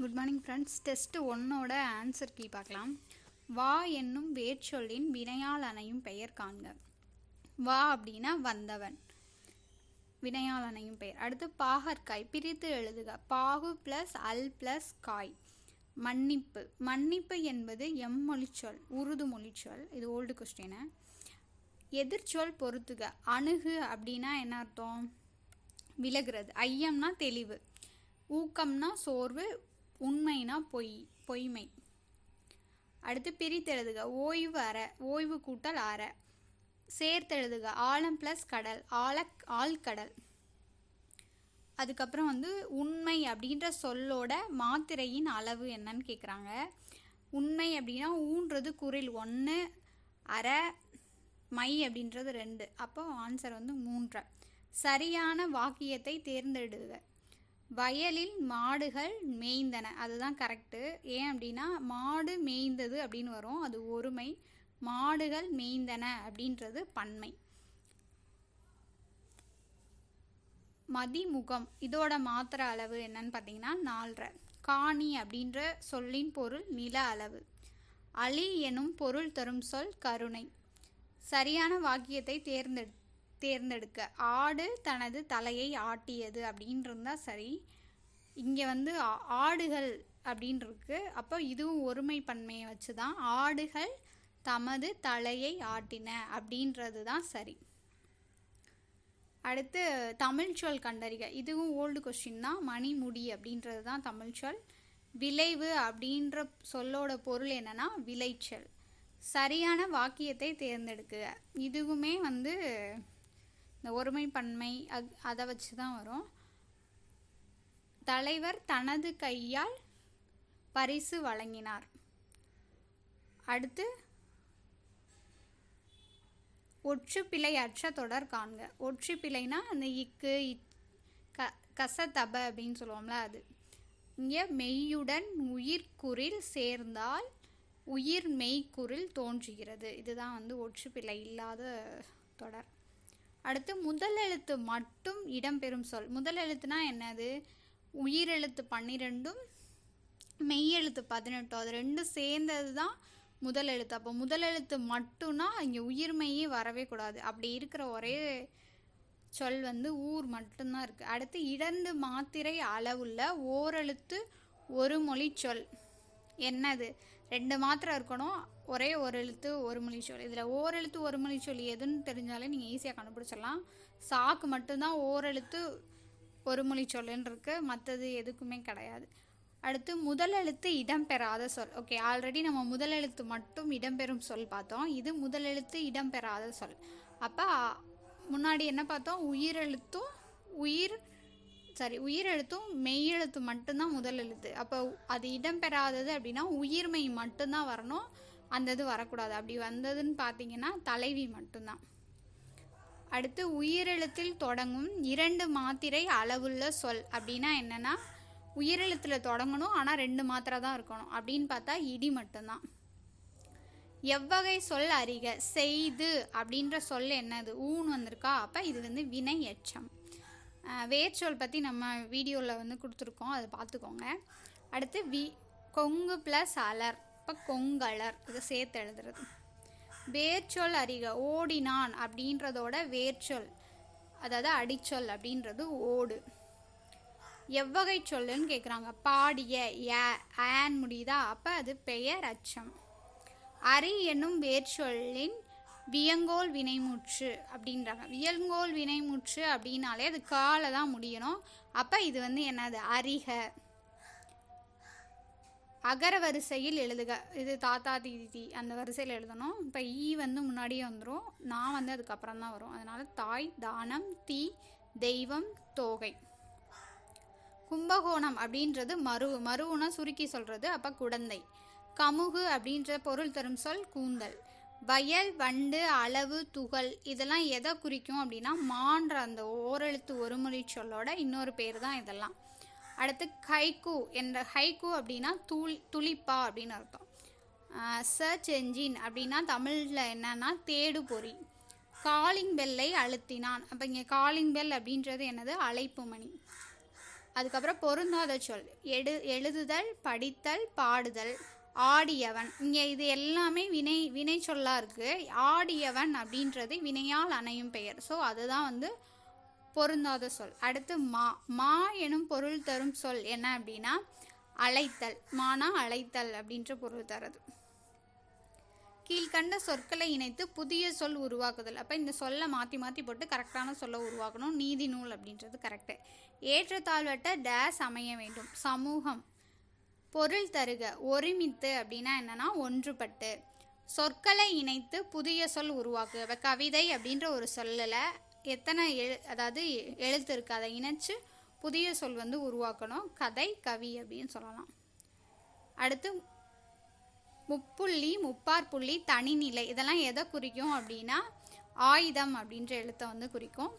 Good morning friends test ஒன்னோட answer key பார்க்கலாம். வா என்னும் வேர்ச்சொல்லின் வினையால் அணையும் பெயர் காண்க. வா அப்படின்னா வந்தவன். வினையால் அணையும் பெயர். அடுத்து பாகற்காய். பிரித்து எழுதுக. பாகு ப்ளஸ் அல் ப்ளஸ் காய். மன்னிப்பு. மன்னிப்பு என்பது எம்மொழிச்சொல் உருது மொழிச்சொல். இது ஓல்டு கொஸ்டினு எதிர்ச்சொல் பொறுத்துக அணுகு அப்படின்னா என்ன அர்த்தம்? விலகிறது. ஐயம்னா தெளிவு. ஊக்கம்னா சோர்வு. உண்மைனா பொய் பொய்மை. அடுத்து பிரித்தெழுதுக. ஓய்வு அற ஓய்வு கூட்டல் அற. சேர்த்தெழுதுக. ஆழம் ப்ளஸ் கடல் ஆழ ஆழ்கடல். அதுக்கப்புறம் வந்து உண்மை அப்படின்ற சொல்லோட மாத்திரையின் அளவு என்னன்னு கேட்குறாங்க உண்மை அப்படின்னா ஊன்றது குரில் ஒன்று அற மை அப்படின்றது ரெண்டு. அப்போ ஆன்சர் வந்து மூன்று சரியான வாக்கியத்தை தேர்ந்தெடுக. வயலில் மாடுகள் மேய்ந்தன. அதுதான் கரெக்டு ஏன் அப்படின்னா மாடு மேய்ந்தது அப்படின்னு வரும். அது ஒருமை. மாடுகள் மேய்ந்தன அப்படின்றது பன்மை. மதிமுகம். இதோட மாத்திர அளவு என்னன்னு பார்த்தீங்கன்னா நாலரை. காணி அப்படின்ற சொல்லின் பொருள் நில அளவு. அலி எனும் பொருள் தரும் சொல் கருணை. சரியான வாக்கியத்தை தேர்ந்தெடு தேர்ந்தெடுக்க. ஆடு தனது தலையை ஆட்டியது அப்படின்றது சரி. இங்கே வந்து ஆடுகள் அப்படின்ருக்கு அப்போ இதுவும் ஒருமை பன்மையை வச்சு தான் ஆடுகள் தமது தலையை ஆட்டின அப்படின்றது தான் சரி. அடுத்து தமிழ் சொல் கண்டறிக. இதுவும் ஓல்டு கொஸ்டின் தான். மணிமுடி அப்படின்றது தான் தமிழ் சொல். விளைவு அப்படின்ற சொல்லோட பொருள் என்னென்னா விளைச்சல். சரியான வாக்கியத்தை தேர்ந்தெடுக்குக. இதுவுமே வந்து இந்த ஒருமை பன்மை அக் அதை வச்சு தான் வரும். தலைவர் தனது கையால் பரிசு வழங்கினார். அடுத்து ஒற்றுப்பிழை அற்ற தொடர் காண்க. ஒற்றுப்பிழைனா அந்த இக்கு இ க கசத்தப அப்படின்னு சொல்லுவோம்ல அது. இங்கே மெய்யுடன் உயிர்க்குறில் சேர்ந்தால் உயிர் மெய்க்குறில் தோன்றுகிறது. இதுதான் வந்து ஒற்றுப்பிழை இல்லாத தொடர். அடுத்து முதல் எழுத்து மட்டும் இடம்பெறும் சொல். முதல் எழுத்துனா என்னது? உயிரெழுத்து பன்னிரெண்டும் மெய்யெழுத்து பதினெட்டும். அது ரெண்டும் சேர்ந்தது தான் முதல் எழுத்து. அப்போ முதல் எழுத்து மட்டும்னா இங்கே உயிர்மெய்யே வரவே கூடாது. அப்படி இருக்கிற ஒரே சொல் வந்து ஊர் மட்டும்தான் இருக்குது அடுத்து இரண்டு மாத்திரை அளவுள்ள ஓரெழுத்து ஒரு மொழி சொல். என்னது? ரெண்டு மாத்திரை இருக்கணும். ஒரே ஒரு எழுத்து ஒரு மொழி சொல். இதில் ஓரெழுத்து ஒரு மொழி சொல் எதுன்னு தெரிஞ்சாலே நீங்கள் ஈஸியாக கண்டுபிடிச்சிடலாம். சாக்கு மட்டும்தான் ஓரெழுத்து ஒரு மொழி சொல்லுன்னு இருக்கு. மற்றது எதுக்குமே கிடையாது. அடுத்து முதல் எழுத்து இடம்பெறாத சொல். ஓகே ஆல்ரெடி நம்ம முதல் எழுத்து மட்டும் இடம்பெறும் சொல் பார்த்தோம். இது முதல் எழுத்து இடம்பெறாத சொல். அப்போ முன்னாடி என்ன பார்த்தோம்? உயிரெழுத்தும் உயிர் சாரி உயிரெழுத்தும் மெய்யெழுத்து மட்டும்தான் முதல் எழுத்து. அப்போ அது இடம்பெறாதது அப்படின்னா உயிர்மை மட்டும்தான் வரணும். அந்த இது வரக்கூடாது. அப்படி வந்ததுன்னு பார்த்தீங்கன்னா தலைவி மட்டும்தான். அடுத்து உயிரெழுத்தில் தொடங்கும் இரண்டு மாத்திரை அளவுள்ள சொல். அப்படின்னா என்னென்னா உயிரெழுத்தில் தொடங்கணும் ஆனால் ரெண்டு மாத்திரை தான் இருக்கணும். அப்படின்னு பார்த்தா இடி மட்டும்தான். எவ்வகை சொல் அறிக செய்து அப்படின்ற சொல் என்னது? ஊன் வந்திருக்கா? அப்போ இது வந்து வினை எச்சம். வேர்ச்சொல் பற்றி நம்ம வீடியோவில் வந்து கொடுத்துருக்கோம். அதை பார்த்துக்கோங்க. அடுத்து வி கொங்கு ப்ளஸ் அலர். அப்போ கொங்கலர். இதை சேர்த்து எழுதுறது. வேர்ச்சொல் அறிக ஓடினான் அப்படின்றதோட வேர்ச்சொல். அதாவது அடிச்சொல் அப்படின்றது ஓடு. எவ்வகை சொல்லுன்னு கேட்குறாங்க பாடிய ஏ ஆன் முடியுதா? அப்போ அது பெயர் அச்சம். அரி என்னும் வேர்ச்சொல்லின் வியங்கோல் வினைமுற்று அப்படின்றாங்க. வியங்கோல் வினைமுற்று அப்படின்னாலே அது காலை தான் முடியணும். அப்போ இது வந்து என்னது? அறிக அகர வரிசையில் எழுதுக. இது தாத்தா தீதி அந்த வரிசையில் எழுதணும். இப்போ ஈ வந்து முன்னாடியே வந்துடும் நான் வந்து அதுக்கப்புறம் தான் வரும். அதனால் தாய் தானம் தீ தெய்வம் தோகை. கும்பகோணம் அப்படின்றது மரு மருவுனா சுருக்கி சொல்கிறது அப்போ குடந்தை. கமுகு அப்படின்ற பொருள் தரும் சொல் கூந்தல். வயல் வண்டு அளவு துகள் இதெல்லாம் எதை குறிக்கும் அப்படின்னா மான்ற அந்த ஓரெழுத்து ஒரு மொழி சொல்லோட இன்னொரு பேர் தான் இதெல்லாம். அடுத்து ஹைக்கூ என்ற ஹைக்கூ அப்படின்னா தூள் துளிப்பா அப்படின்னு அர்த்தம். சர்ச் என்ஜின் அப்படின்னா தமிழில் என்னன்னா தேடு பொறி காலிங் பெல்லை அழுத்தினான். அப்போ இங்கே காலிங் பெல் அப்படின்றது என்னது? அழைப்பு மணி. அதுக்கப்புறம் பொருந்தாத சொல். எடு எழுதுதல் படித்தல் பாடுதல். ஆடியவன். இங்கே இது எல்லாமே வினை வினை சொல்லாக இருக்குது ஆடியவன் அப்படின்றது வினையால் அணையும் பெயர். ஸோ அதுதான் வந்து பொருந்தாத சொல். அடுத்து மா. மா எனும் பொருள் தரும் சொல் என்ன அப்படின்னா அழைத்தல். மானா அழைத்தல் அப்படின்ற பொருள் தருது. கீழ்கண்ட சொற்களை இணைத்து புதிய சொல் உருவாக்குதல். அப்போ இந்த சொல்லை மாற்றி மாற்றி போட்டு கரெக்டான சொல்லை உருவாக்கணும். நீதி நூல் அப்படின்றது கரெக்டு. ஏற்றத்தாழ்வட்ட டேஸ் அமைய வேண்டும். சமூகம். பொருள் தருக. ஒருமித்து அப்படின்னா என்னென்னா ஒன்றுபட்டு. சொற்களை இணைத்து புதிய சொல் உருவாக்கு. இப்போ கவிதை அப்படின்ற ஒரு சொல்லலை எத்தனை எழு அதாவது எழுத்து இருக்குது அதை இணைச்சு புதிய சொல் வந்து உருவாக்கணும். கதை கவி அப்படின்னு சொல்லலாம். அடுத்து முப்புள்ளி முப்பார் புள்ளி தனிநிலை இதெல்லாம் எதை குறிக்கும் அப்படின்னா ஆயுதம் அப்படின்ற எழுத்தை வந்து குறிக்கும்.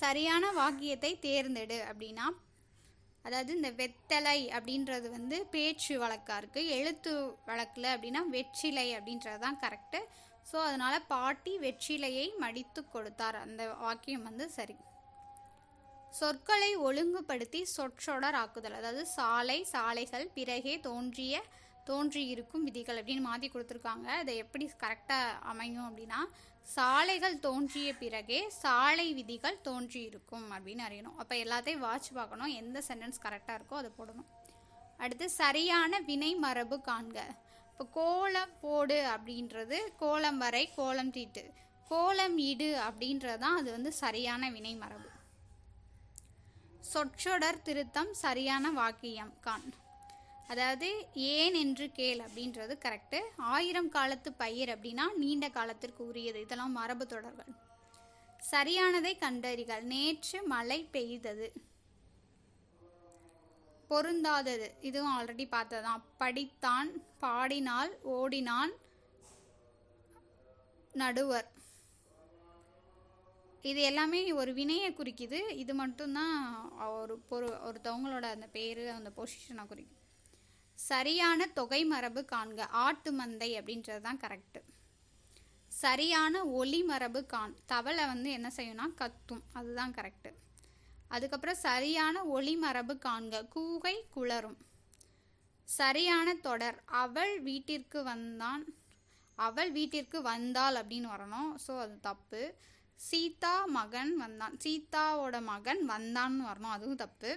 சரியான வாக்கியத்தை தேர்ந்தெடு அப்படின்னா அதாவது இந்த வெத்தலை அப்படின்றது வந்து பேச்சு வழக்காக இருக்குது எழுத்து வழக்கில் அப்படின்னா வெற்றிலை அப்படின்றது தான் கரெக்டு ஸோ அதனால் பாட்டி வெற்றிலையை மடித்து கொடுத்தார். அந்த வாக்கியம் வந்து சரி. சொற்களை ஒழுங்குபடுத்தி சொற்றொடர் ஆக்குதல். அதாவது சாலை சாலைகள் பிறகே தோன்றிய தோன்றியிருக்கும் விதிகள் அப்படின்னு மாற்றி கொடுத்துருக்காங்க. அதை எப்படி கரெக்டாக அமையும் அப்படின்னா சாலைகள் தோன்றிய பிறகே சாலை விதிகள் தோன்றியிருக்கும் அப்படின்னு அறியணும். அப்போ எல்லாத்தையும் வாட்ச் பார்க்கணும். எந்த சென்டென்ஸ் கரெக்டாக இருக்கோ அதை போடணும். அடுத்து சரியான வினை மரபு காண்க. இப்போ கோலம் போடு அப்படின்றது கோலம் வரை கோலம் தீட்டு. கோலம் இடு அப்படின்றது தான் அது வந்து சரியான வினை மரபு சொற்றொடர் திருத்தம் சரியான வாக்கியம் கான் அதாவது ஏன் என்று கேள் அப்படின்றது கரெக்டு ஆயிரம் காலத்து பயிர் அப்படின்னா நீண்ட காலத்திற்கு உரியது. இதெல்லாம் மரபு தொடர்கள். சரியானதை கண்டறிகள் நேற்று மழை பெய்தது. பொருந்தாதது. இதுவும் ஆல்ரெடி பார்த்ததான் படித்தான் பாடினால் ஓடினான் நடுவர். இது எல்லாமே ஒரு வினையை குறிக்குது. இது மட்டும்தான் ஒரு பொரு ஒருத்தவங்களோட அந்த பேர் அந்த பொசிஷனை குறிக்கும் சரியான தொகை மரபு காண்க. ஆட்டு மந்தை அப்படின்றது தான் கரெக்டு சரியான ஒளி மரபு காண். தவளை வந்து என்ன செய்யணும்னா கத்தும். அதுதான் கரெக்டு அதுக்கப்புறம் சரியான ஒளி மரபு காண்க. கூகை குளரும் சரியான தொடர். அவள் வீட்டிற்கு வந்தான். அவள் வீட்டிற்கு வந்தாள் அப்படின்னு வரணும். ஸோ அது தப்பு. சீதா மகன் வந்தான். சீதாவோட மகன் வந்தான்னு வரணும். அதுவும் தப்பு.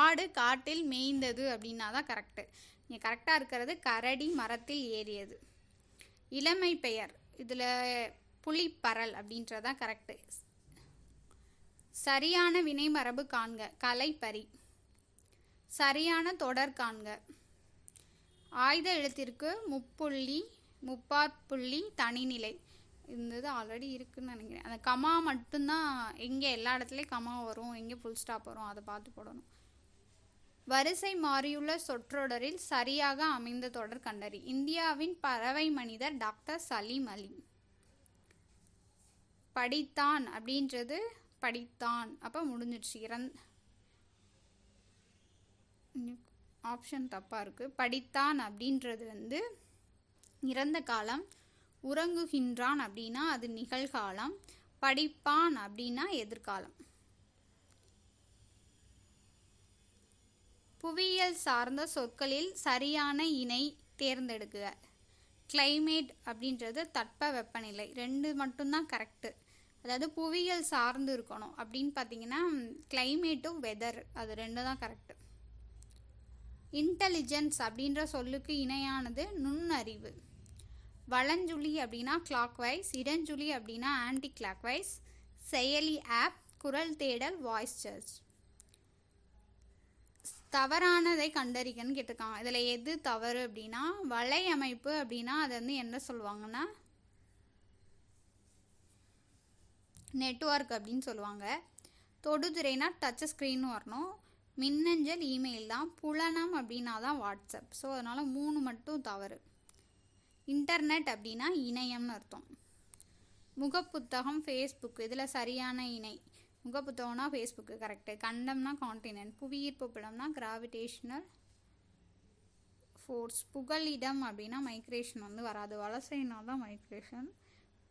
ஆடு காட்டில் மேய்ந்தது அப்படின்னா தான் கரெக்டு இங்கே கரெக்டாக இருக்கிறது கரடி மரத்தில் ஏறியது. இளமை பெயர் இதில் புலிப்பரல் அப்படின்றதான் கரெக்டு சரியான வினைமரபு காண்க கலைப்பறி சரியான தொடர் காண்க. ஆயுத எழுத்திற்கு முப்புள்ளி முப்பாற்புள்ளி தனிநிலை. இருந்தது ஆல்ரெடி இருக்குன்னு நினைக்கிறேன். அந்த கமா மட்டும்தான் எங்கே எல்லா இடத்துலையும் கமா வரும் எங்கே ஃபுல் ஸ்டாப் வரும் அதை பார்த்து போடணும். வரிசை மாறியுள்ள சொற்றொடரில் சரியாக அமைந்த தொடர் கண்டறி. இந்தியாவின் பறவை மனிதர் டாக்டர் சலீம் அலி. படித்தான் அப்படின்றது படித்தான். அப்போ முடிஞ்சிடுச்சு. இறந் ஆப்ஷன் தப்பாக இருக்குது படித்தான் அப்படின்றது வந்து இறந்த காலம் உறங்குகின்றான் அப்படின்னா அது நிகழ்காலம் படிப்பான் அப்படின்னா எதிர்காலம். புவியியல் சார்ந்த சொற்களில் சரியான இணை தேர்ந்தெடுக்குக கிளைமேட் அப்படின்றது தட்ப வெப்பநிலை. ரெண்டு மட்டும்தான் கரெக்டு அதாவது புவியியல் சார்ந்து இருக்கணும். அப்படின்னு பார்த்தீங்கன்னா கிளைமேட்டும் வெதர் அது ரெண்டு தான் கரெக்டு இன்டெலிஜென்ஸ் அப்படின்ற சொல்லுக்கு இணையானது நுண்ணறிவு. வளஞ்சுழி அப்படின்னா கிளாக் வைஸ் இடஞ்சுழி அப்படின்னா ஆன்டி கிளாக் வைஸ் செயலி ஆப் குரல் தேடல் வாய்ஸ் சர்ச் தவறானதை கண்டறிக்கன்னு கேட்டிருக்காங்க. இதில் எது தவறு அப்படின்னா வலையமைப்பு அப்படின்னா அதை வந்து என்ன சொல்லுவாங்கன்னா நெட்ஒர்க் அப்படின்னு சொல்லுவாங்க. தொடுதுறைனா டச் ஸ்க்ரீன் வரணும். மின்னஞ்சல் இமெயில் தான். புலனம் அப்படின்னா தான் வாட்ஸ்அப் ஸோ அதனால் மூணு மட்டும் தவறு. இன்டர்நெட் அப்படின்னா இணையம்னு அர்த்தம். முகப்புத்தகம் ஃபேஸ்புக் இதில் சரியான இணை. முகப்புத்தகம்னா ஃபேஸ்புக்கு கரெக்டு கண்டம்னா காண்டினென்ட் புவியீர்ப்பு புலம்னா கிராவிடேஷனல் ஃபோர்ஸ் புகலிடம் அப்படின்னா மைக்ரேஷன் வந்து வராது. வலசைனா தான் மைக்ரேஷன்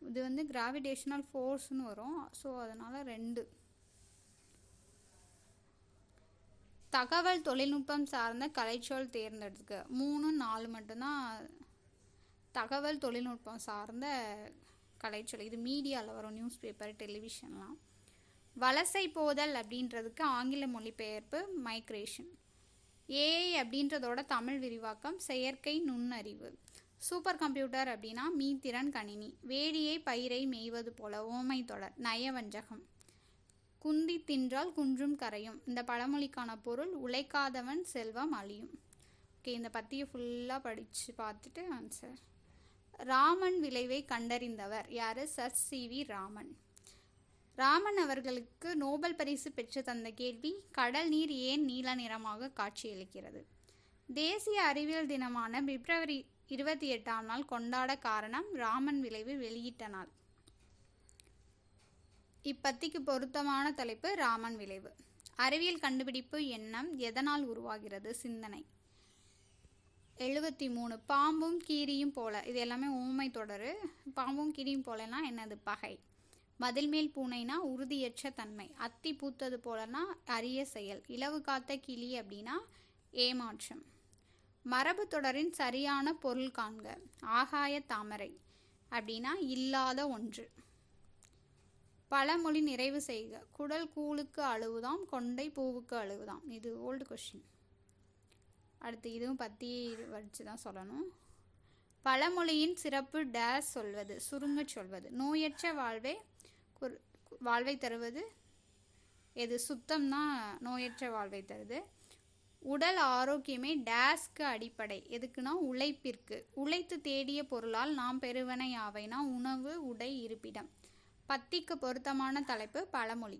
இது வந்து கிராவிடேஷனல் ஃபோர்ஸ்னு வரும். ஸோ அதனால் ரெண்டு. தகவல் தொழில்நுட்பம் சார்ந்த கலைச்சொல் தேர்ந்தெடுக்க மூணு நாலு மட்டும்தான் தகவல் தொழில்நுட்பம் சார்ந்த கலைச்சொல். இது மீடியாவில் வரும் நியூஸ் பேப்பர் டெலிவிஷன்லாம் வலசை போதல் அப்படின்றதுக்கு ஆங்கில மொழிபெயர்ப்பு மைக்ரேஷன் ஏஐ அப்படின்றதோட தமிழ் விரிவாக்கம் செயற்கை நுண்ணறிவு. சூப்பர் கம்ப்யூட்டர் அப்படின்னா மீத்திறன் கணினி. வேடியை பயிரை மேய்வது போல ஓமை தொடர் நயவஞ்சகம். குந்தி தின்றால் குன்றும் கரையும். இந்த பழமொழிக்கான பொருள் உழைக்காதவன் செல்வம் அழியும். ஓகே இந்த பத்தியை ஃபுல்லாக படித்து பார்த்துட்டு ஆன்சர் ராமன் விளைவை கண்டறிந்தவர் யார்? Sir C V Raman. Raman அவர்களுக்கு நோபல் பரிசு பெற்று தந்த கேள்வி கடல் நீர் ஏன் நீல நிறமாக காட்சியளிக்கிறது? தேசிய அறிவியல் தினமான பிப்ரவரி இருபத்தி எட்டாம் நாள் கொண்டாட காரணம் ராமன் விளைவு வெளியிட்ட நாள். இப்பத்திக்கு பொருத்தமான தலைப்பு ராமன் விளைவு. அறிவியல் கண்டுபிடிப்பு எண்ணம் எதனால் உருவாகிறது? சிந்தனை. எழுபத்தி மூணு பாம்பும் கீரியும் போல. இது எல்லாமே ஊமை தொடர். பாம்பும் கீரியும் போலனா என்னது? பகை. மதில்மேல் பூனைனா உறுதியற்ற தன்மை. அத்தி பூத்தது போலனா அரிய செயல். இலவு காத்த கிளி அப்படின்னா ஏமாற்றம். மரபு தொடரின் சரியான பொருள் காண்க. ஆகாய தாமரை அப்படின்னா இல்லாத ஒன்று. பழமொழி நிறைவு செய்க. குடல் கூழுக்கு அழுவுதாம் கொண்டை பூவுக்கு அழுவுதாம். இது ஓல்டு கொஷின் அடுத்து இதுவும் பற்றி வச்சு தான் சொல்லணும். பழமொழியின் சிறப்பு டேஸ் சொல்வது சுருங்க சொல்வது. நோயற்ற வாழ்வே குர் வாழ்வை தருவது. எது சுத்தம்னா நோயற்ற வாழ்வை தருது. உடல் ஆரோக்கியமே டேஸ்க்கு அடிப்படை. எதுக்குன்னா உழைப்பிற்கு. உழைத்து தேடிய பொருளால் நாம் பெறுவன யாவைனா உணவு உடை இருப்பிடம். பத்திக்கு பொருத்தமான தலைப்பு பழமொழி.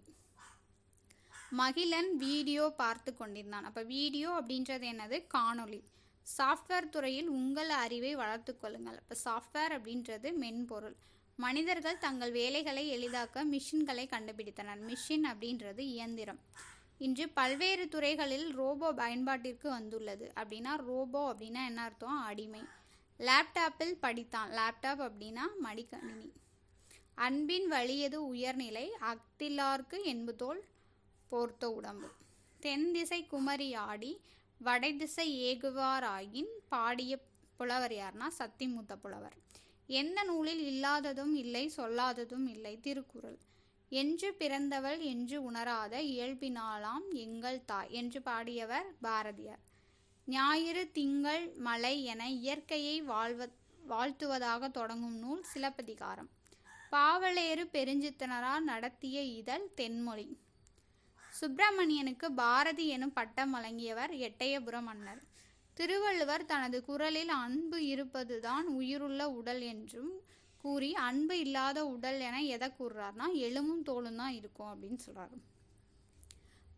மகிழன் வீடியோ பார்த்து கொண்டிருந்தான். அப்போ வீடியோ அப்படின்றது என்னது? காணொளி. சாஃப்ட்வேர் துறையில் உங்கள் அறிவை வளர்த்து கொள்ளுங்கள். இப்போ சாஃப்ட்வேர் அப்படின்றது மென்பொருள். மனிதர்கள் தங்கள் வேலைகளை எளிதாக்க மிஷின்களை கண்டுபிடித்தனர். மிஷின் அப்படின்றது இயந்திரம். இன்று பல்வேறு துறைகளில் ரோபோ பயன்பாட்டிற்கு வந்துள்ளது. அப்படின்னா ரோபோ அப்படின்னா என்ன அர்த்தம்? அடிமை. லேப்டாப்பில் படித்தான். லேப்டாப் அப்படின்னா மடிக்கணினி. அன்பின் வலியது உயர்நிலை. அக்திலார்க்கு என்பதோல் போர்த்த உடம்பு. தென் திசை குமரி ஆடி வடைதிசை ஏகுவாராயின் பாடிய புலவர் யார்னா சத்திமுத்த புலவர். எந்த நூலில் இல்லாததும் இல்லை சொல்லாததும் இல்லை. திருக்குறள். என்று பிறந்தவள் என்று உணராத இயல்பினாலாம் எங்கள் தாய் என்று பாடியவர் பாரதியார். ஞாயிறு திங்கள் மலை என இயற்கையை வாழ்வ வாழ்த்துவதாக தொடங்கும் நூல் சிலப்பதிகாரம். பாவலேறு பெருஞ்சித்தனரால் நடத்திய இதழ் தென்மொழி. சுப்பிரமணியனுக்கு பாரதி எனும் பட்டம் வழங்கியவர் எட்டயபுர மன்னர். திருவள்ளுவர் தனது குரலில் அன்பு இருப்பதுதான் உயிருள்ள உடல் என்றும் கூறி அன்பு இல்லாத உடல் என எதை கூறுறார்னா எலும்பும் தோலும் தான் இருக்கும் அப்படின்னு சொல்கிறாரு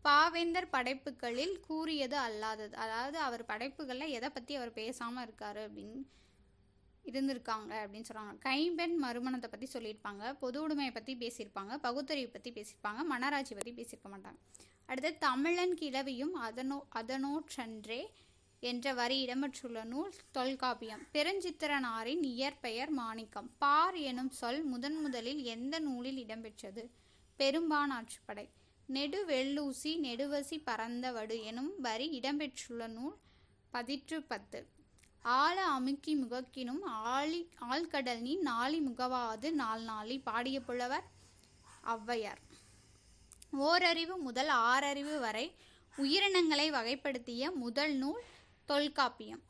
பாவேந்தர் படைப்புகளில் கூறியது அல்லாதது. அதாவது அவர் படைப்புகளில் எதை பற்றி அவர் பேசாமல் இருக்காரு அப்படின்னு இருந்திருக்காங்க அப்படின்னு சொல்கிறாங்க கைம்பெண் மறுமணத்தை பற்றி சொல்லியிருப்பாங்க பொது உடைமையை பற்றி பேசியிருப்பாங்க பகுத்தறிவு பற்றி பேசியிருப்பாங்க மனராட்சி பற்றி பேசியிருக்க மாட்டாங்க. அடுத்து தமிழன் கிழவியும் அதனோ அதனோற்றன்றே என்ற வரி இடம்பெற்றுள்ள நூல் தொல்காப்பியம். பெருஞ்சித்திரனாரின் இயற்பெயர் மாணிக்கம். பார் எனும் சொல் முதன் முதலில் எந்த நூலில் இடம்பெற்றது? பெரும்பானாற்றுப்படை ஆற்றுப்படை வெள்ளூசி நெடுவசி பரந்தவடு எனும் வரி இடம்பெற்றுள்ள நூல் பதிற்று பத்து ஆழ அமுக்கி முகக்கினும் ஆழி ஆழ்கடல் நீ நாளி முகவாது நாள் நாளி பாடிய புலவர் ஔவையார். ஓரறிவு முதல் ஆறறிவு வரை உயிரினங்களை வகைப்படுத்திய முதல் நூல் தொல்காப்பியம்.